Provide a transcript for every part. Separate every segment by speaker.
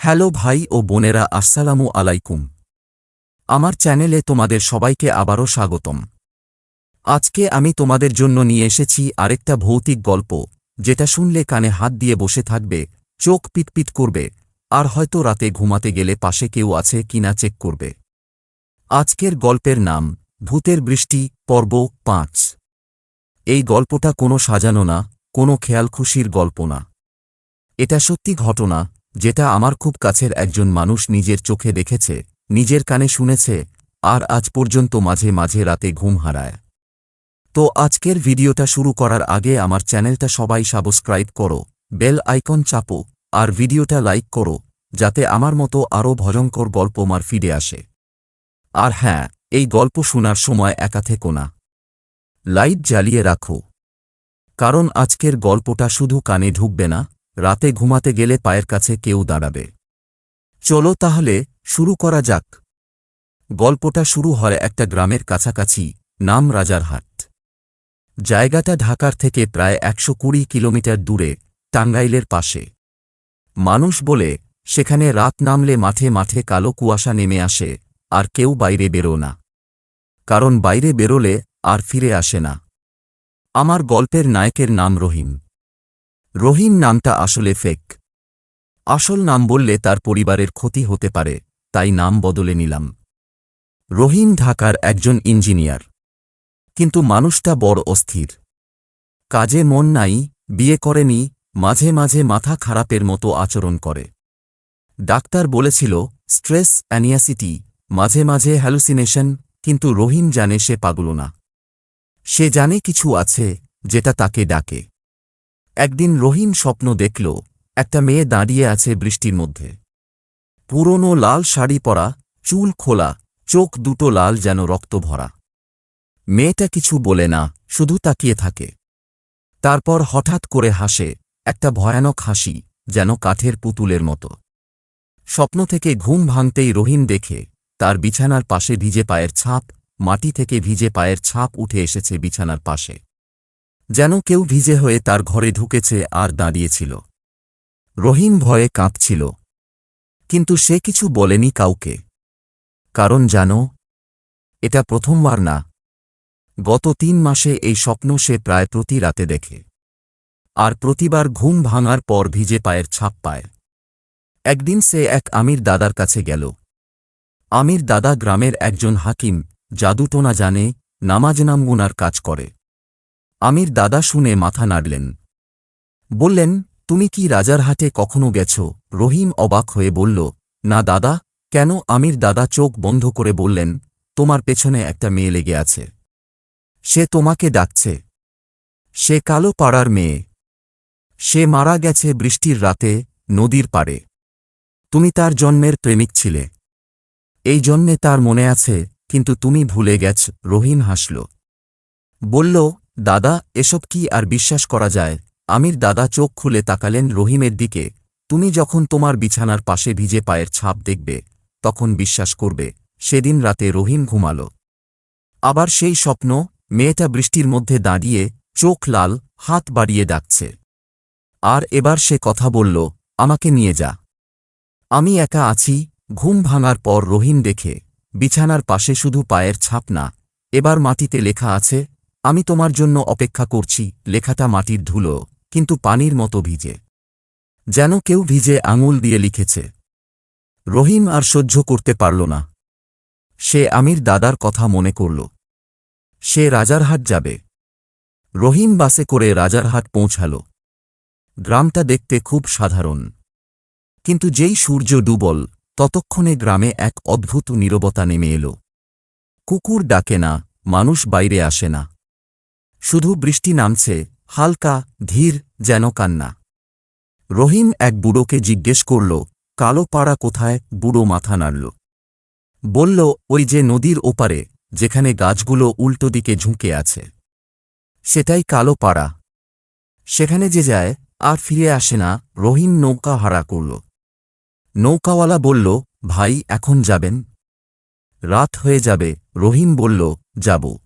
Speaker 1: Hello ভাই ও বোনেরা, আসসালামু আলাইকুম। আমার চ্যানেলে তোমাদের সবাইকে আবারও স্বাগতম। আজকে আমি তোমাদের জন্য নিয়ে এসেছি আরেকটা ভৌতিক গল্প, যেটা শুনলে কানে হাত দিয়ে বসে থাকবে, চোখ পিটপিট করবে, আর হয়তো রাতে ঘুমাতে গেলে পাশে কেউ আছে কিনা চেক করবে। আজকের গল্পের নাম, ভূতের বৃষ্টি, পর্ব পাঁচ। এই গল্পটা কোনো সাজানো না, কোনো খেয়াল খুশির গল্প না। এটা সত্যি ঘটনা যেটা আমার খুব কাছের একজন মানুষ নিজের চোখে দেখেছে, নিজের কানে শুনেছে, আর আজ পর্যন্ত মাঝে মাঝে রাতে ঘুম হারায়। তো আজকের ভিডিওটা শুরু করার আগে আমার চ্যানেলটা সবাই সাবস্ক্রাইব করো, বেল আইকন চাপো, আর ভিডিওটা লাইক করো, যাতে আমার মতো আরও ভয়ঙ্কর গল্প আমার ফিরে আসে। আর হ্যাঁ এই গল্প শোনার সময় একা থেকো না। লাইট জ্বালিয়ে রাখো। কারণ আজকের গল্পটা শুধু কানে ঢুকবে না রাতে ঘুমাতে গেলে পায়ের কাছে কেউ দাঁড়াবে। চলো তাহলে, শুরু করা যাক। গল্পটা শুরু হয় একটা গ্রামের কাছাকাছি, নাম রাজারহাট। জায়গাটা ঢাকার থেকে প্রায় একশো কুড়ি কিলোমিটার দূরে, টাঙ্গাইলের পাশে। মানুষ বলে, সেখানে রাত নামলে মাঠে মাঠে কালো কুয়াশা নেমে আসে, আর কেউ বাইরে বেরো না। কারণ বাইরে বেরোলে আর ফিরে আসে না। আমার গল্পের নায়কের নাম রহিম। রহিম নামটা আসলে ফেক। আসল নাম বললে তার পরিবারের ক্ষতি হতে পারে, তাই নাম বদলে নিলাম। রহিম ঢাকার একজন ইঞ্জিনিয়ার। কিন্তু মানুষটা বড় অস্থির। কাজে মন নাই, বিয়ে করেনি, মাঝে মাঝে মাথা খারাপের মতো আচরণ করে। ডাক্তার বলেছিল, স্ট্রেস, অ্যানিয়াসিটি, মাঝে মাঝে হ্যালুসিনেশন, কিন্তু রহিম জানে সে পাগল না। সে জানে কিছু আছে, যেটা তাকে ডাকে। একদিন রহিম স্বপ্ন দেখল, একটা মেয়ে দাঁড়িয়ে আছে বৃষ্টির মধ্যে। পুরনো লাল শাড়ি পরা, চুল খোলা, চোখ দুটো লাল যেন রক্ত ভরা। মেয়েটা কিছু বলে না, শুধু তাকিয়ে থাকে। তারপর হঠাৎ করে হাসে, একটা ভয়ানক হাসি, যেন কাঠের পুতুলের মতো। স্বপ্ন থেকে ঘুম ভাঙতেই রহিম দেখে, তার বিছানার পাশে ভিজে পায়ের ছাপ, মাটি থেকে ভিজে পায়ের ছাপ উঠে এসেছে বিছানার পাশে। যেন কেউ ভিজে হয়ে তার ঘরে ঢুকেছে আর দাঁড়িয়েছিল। রহিম ভয়ে কাঁপছিল। কিন্তু সে কিছু বলেনি কাউকে। কারণ জানো, এটা প্রথমবার না। গত তিন মাসে এই স্বপ্ন সে প্রায় প্রতি রাতে দেখে। আর প্রতিবার ঘুম ভাঙার পর ভিজে পায়ের ছাপ পায়। একদিন সে এক আমির দাদার কাছে গেল। আমির দাদা গ্রামের একজন হাকিম, জাদুটোনা জানে, নামাজ নামগুনার কাজ করে। আমির দাদা শুনে মাথা নাড়লেন। বললেন, তুমি কি রাজারহাটে কখনো গেছ? রহিম অবাক হয়ে বলল, না দাদা। কেন আমির দাদা চোখ বন্ধ করে বললেন, তোমার পেছনে একটা মেয়ে লেগে আছে। সে তোমাকে ডাকছে। সে কালো পাড়ার মেয়ে। সে মারা গেছে বৃষ্টির রাতে নদীর পাড়ে। তুমি তার জন্মের প্রেমিক ছিলে। এই জন্যে তার মনে আছে, কিন্তু তুমি ভুলে গেছ। রহিম হাসল। বলল দাদা, এসব কি আর বিশ্বাস করা যায়? আমির দাদা চোখ খুলে তাকালেন রহিমের দিকে। তুমি যখন তোমার বিছানার পাশে ভিজে পায়ের ছাপ দেখবে, তখন বিশ্বাস করবে, সেদিন রাতে রহিম ঘুমাল। আবার সেই স্বপ্ন, মেয়েটা বৃষ্টির মধ্যে দাঁড়িয়ে চোখ লাল, হাত বাড়িয়ে ডাকছে। আর এবার সে কথা বলল, আমাকে নিয়ে যা। আমি একা আছি, ঘুম ভাঙার পর রহিম দেখে, বিছানার পাশে শুধু পায়ের ছাপ না, এবার মাটিতে লেখা আছে আমি তোমার জন্য অপেক্ষা করছি, লেখাটা মাটির ধুলো, কিন্তু পানির মতো ভিজে। যেন কেউ ভিজে আঙুল দিয়ে লিখেছে। রহিম আর সহ্য করতে পারল না। সে আমির দাদার কথা মনে করল। সে রাজারহাট যাবে। রহিম বাসে করে রাজারহাট পৌঁছাল। গ্রামটা দেখতে খুব সাধারণ। কিন্তু যেই সূর্য ডুবল, ততক্ষণে গ্রামে এক অদ্ভুত নীরবতা নেমে এল। কুকুর ডাকে না, মানুষ বাইরে আসে না। শুধু বৃষ্টি নামছে, হালকা, ধীর যেন কান্না। রহিম এক বুড়োকে জিজ্ঞেস করল, কালো পাড়া কোথায়? বুড়ো মাথা নাড়ল। বলল, ওই যে নদীর ওপারে, যেখানে গাছগুলো উল্টো দিকে ঝুঁকে আছে। সেটাই কালো পাড়া। সেখানে যে যায়, আর ফিরে আসে না। রহিম নৌকা হারা করল। নৌকাওয়ালা বলল, ভাই, এখন যাবেন? রাত হয়ে যাবে। রহিম বলল, যাব।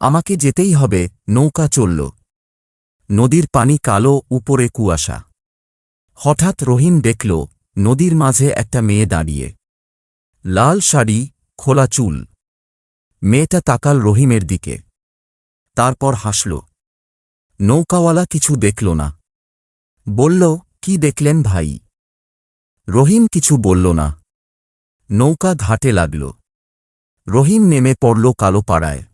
Speaker 1: আমাকে যেতেই হবে, নৌকা চলল। নদীর পানি কালো, উপরে কুয়াশা। হঠাৎ রহিম দেখল, নদীর মাঝে একটা মেয়ে দাঁড়িয়ে। লাল শাড়ি, খোলা চুল। মেয়েটা তাকাল রহিমের দিকে। তারপর হাসল। নৌকাওয়ালা কিছু দেখল না। বলল, কি দেখলেন ভাই? রহিম কিছু বলল না। নৌকা ঘাটে লাগল। রহিম নেমে পড়ল কালো পাড়ায়।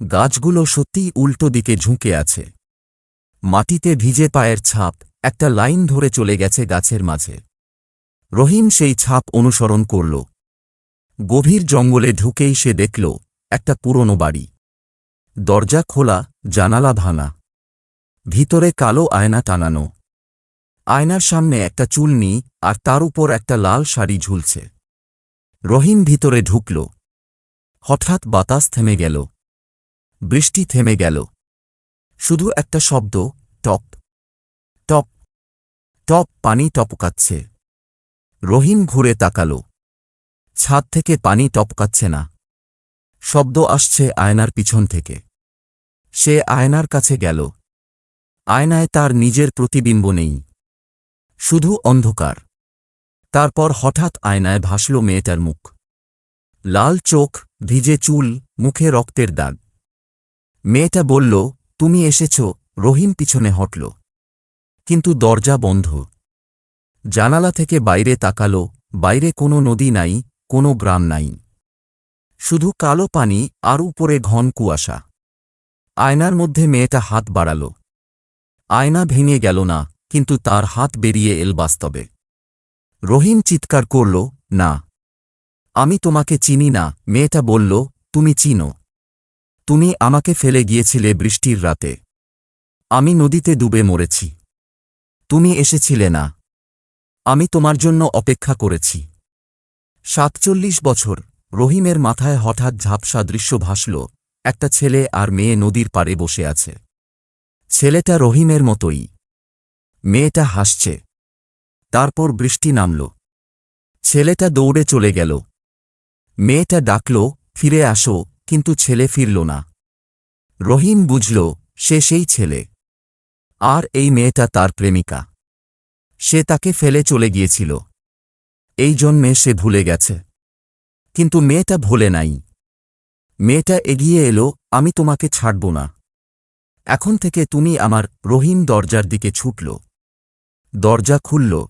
Speaker 1: গাছগুলো সত্যিই উল্টো দিকে ঝুঁকে আছে। মাটিতে ভিজে পায়ের ছাপ একটা লাইন ধরে চলে গেছে গাছের মাঝে। রহিম সেই ছাপ অনুসরণ করল। গভীর জঙ্গলে ঢুকেই সে দেখল একটা পুরনো বাড়ি। দরজা খোলা, জানালা ভাঙা। ভিতরে কালো আয়না টানানো। আয়নার সামনে একটা চুলনি আর তার উপর একটা লাল শাড়ি ঝুলছে। রহিম ভিতরে ঢুকল। হঠাৎ বাতাস থেমে গেল। বৃষ্টি থেমে গেল। শুধু একটা শব্দ, টপ। টপ। টপ পানি টপকাচ্ছে। রহিম ঘুরে তাকাল। ছাদ থেকে পানি টপকাচ্ছে না। শব্দ আসছে আয়নার পিছন থেকে। সে আয়নার কাছে গেল। আয়নায় তার নিজের প্রতিবিম্ব নেই। শুধু অন্ধকার। তারপর হঠাৎ আয়নায় ভাসল মেয়েটার মুখ। লাল চোখ, ভিজে চুল, মুখে রক্তের দাগ। মেয়েটা বলল, তুমি এসেছ, রহিম পিছনে হটল। কিন্তু দরজা বন্ধ। জানালা থেকে বাইরে তাকাল, বাইরে কোনো নদী নাই, কোনো গ্রাম নাই। শুধু কালো পানি আর উপরে ঘন কুয়াশা। আয়নার মধ্যে মেয়েটা হাত বাড়াল। আয়না ভেঙে গেল না, কিন্তু তার হাত বেরিয়ে এল বাস্তবে। রহিম চিৎকার করল, না। আমি তোমাকে চিনি না। মেয়েটা বলল, তুমি চিনো। তুমি আমাকে ফেলে গিয়েছিলে বৃষ্টির রাতে। আমি নদীতে ডুবে মরেছি। তুমি এসেছিলে না। আমি তোমার জন্য অপেক্ষা করেছি। সাতচল্লিশ বছর, রহিমের মাথায় হঠাৎ ঝাপসা দৃশ্য ভাসল। একটা ছেলে আর মেয়ে নদীর পাড়ে বসে আছে। ছেলেটা রহিমের মতোই। মেয়েটা হাসছে। তারপর বৃষ্টি নামল। ছেলেটা দৌড়ে চলে গেল। মেয়েটা ডাকল, ফিরে আসো। কিন্তু ছেলে ফিরল না। রহিম বুঝল, সে সেই ছেলে। আর এই মেয়েটা তার প্রেমিকা। সে তাকে ফেলে চলে গিয়েছিল। এই জন্মে সে ভুলে গেছে। কিন্তু মেয়েটা ভোলে নাই। মেয়েটা এগিয়ে এলো, আমি তোমাকে ছাড়ব না। এখন থেকে তুমি আমার রহিম দরজার দিকে ছুটল। দরজা খুলল।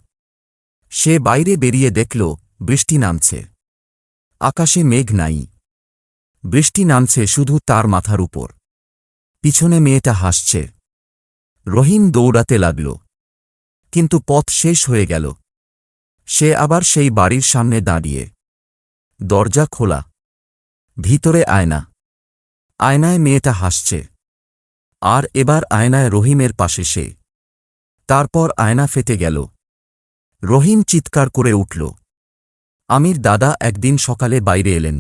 Speaker 1: সে বাইরে বেরিয়ে দেখল, বৃষ্টি নামছে। আকাশে মেঘ নাই। বৃষ্টি নামছে শুধু তার মাথার উপর। পিছনে মেয়েটা হাসছে। রহিম দৌড়াতে লাগল। কিন্তু পথ শেষ হয়ে গেল। সে আবার সেই বাড়ির সামনে দাঁড়িয়ে। দরজা খোলা। ভিতরে আয়না। আয়নায় মেয়েটা হাসছে। আর এবার আয়নায় রহিমের পাশে সে। তারপর আয়না ফেটে গেল। রহিম চিৎকার করে উঠল। আমির দাদা একদিন সকালে বাইরে এলেন।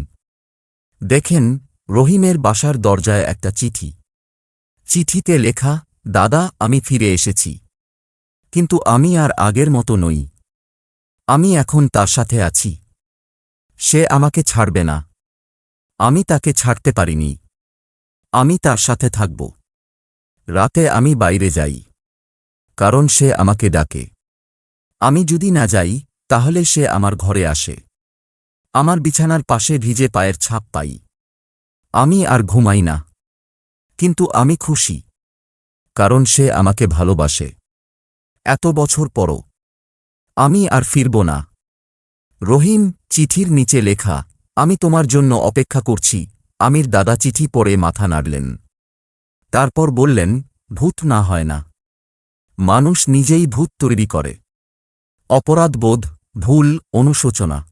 Speaker 1: দেখেন, রহিমের বাসার দরজায় একটা চিঠি। চিঠিতে লেখা, দাদা, আমি ফিরে এসেছি। কিন্তু আমি আর আগের মতো নই। আমি এখন তার সাথে আছি। সে আমাকে ছাড়বে না। আমি তাকে ছাড়তে পারিনি। আমি তার সাথে থাকব। রাতে আমি বাইরে যাই। কারণ সে আমাকে ডাকে। আমি যদি না যাই, তাহলে সে আমার ঘরে আসে। আমার বিছানার পাশে ভিজে পায়ের ছাপ পাই। আমি আর ঘুমাই না। কিন্তু আমি খুশি। কারণ সে আমাকে ভালোবাসে। এত বছর পরও। আমি আর ফিরব না। রহিম, চিঠির নিচে লেখা, আমি তোমার জন্য অপেক্ষা করছি। আমির দাদা চিঠি পড়ে মাথা নাড়লেন। তারপর বললেন, ভূত না হয় না। মানুষ নিজেই ভূত তৈরি করে। অপরাধবোধ, ভুল, অনুশোচনা।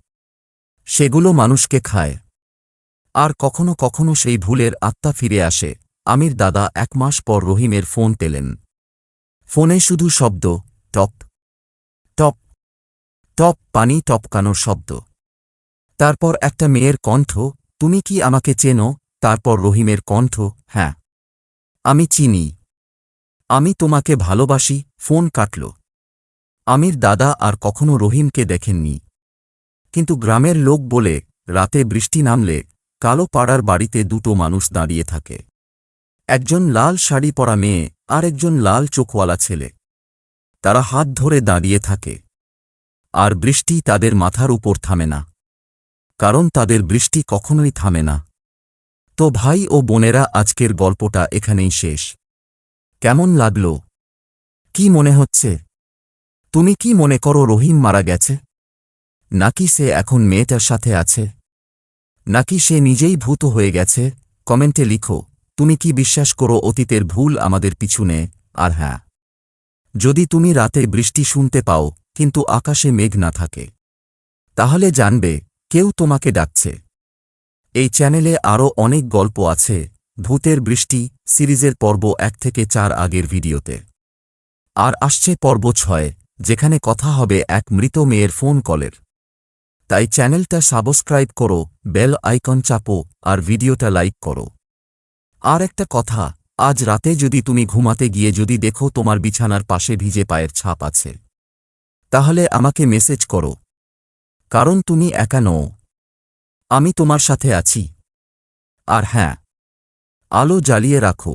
Speaker 1: সেগুলো মানুষকে খায়। আর কখনো কখনো সেই ভুলের আত্মা ফিরে আসে। আমির দাদা এক মাস পর রহিমের ফোন পেলেন। ফোনে শুধু শব্দ, টপ। টপ। টপ, পানি টপকানোর শব্দ। তারপর একটা মেয়ের কণ্ঠ, তুমি কি আমাকে চেনো? তারপর রহিমের কণ্ঠ হ্যাঁ। আমি চিনি। আমি তোমাকে ভালোবাসি। ফোন কাটল। আমির দাদা আর কখনো রহিমকে দেখেননি। কিন্তু গ্রামের লোক বলে, রাতে বৃষ্টি নামলে কালো পাড়ার বাড়িতে দুটো মানুষ দাঁড়িয়ে থাকে। একজন লাল শাড়ি পরা মেয়ে, আর একজন লাল চোখওয়ালা ছেলে। তারা হাত ধরে দাঁড়িয়ে থাকে। আর বৃষ্টি তাদের মাথার উপর থামে না। কারণ তাদের বৃষ্টি কখনোই থামে না। তো ভাই ও বোনেরা, আজকের গল্পটা এখানেই শেষ। কেমন লাগল? কি মনে হচ্ছে? তুমি কি মনে করো রহিম মারা গেছে? নাকি সে এখন মেয়েটার সাথে আছে? নাকি সে নিজেই ভূত হয়ে গেছে? কমেন্টে লিখো, তুমি কি বিশ্বাস করো অতীতের ভুল আমাদের পিছনে? আর হ্যাঁ। যদি তুমি রাতে বৃষ্টি শুনতে পাও, কিন্তু আকাশে মেঘ না থাকে, তাহলে জানবে, কেউ তোমাকে ডাকছে। এই চ্যানেলে আরও অনেক গল্প আছে, ভূতের বৃষ্টি, সিরিজের পর্ব এক থেকে চার আগের ভিডিওতে। আর আসছে পর্ব ছয়, যেখানে কথা হবে এক মৃত মেয়ের ফোন কলের। তাই চ্যানেলটা সাবস্ক্রাইব করো, বেল আইকন চাপো, আর ভিডিওটা লাইক করো। আর একটা কথা, আজ রাতে যদি তুমি ঘুমাতে গিয়ে যদি দেখো তোমার বিছানার পাশে ভিজে পায়ের ছাপ আছে, তাহলে আমাকে মেসেজ করো। কারণ তুমি একা নও। আমি তোমার সাথে আছি। আর হ্যাঁ আলো জ্বালিয়ে রাখো।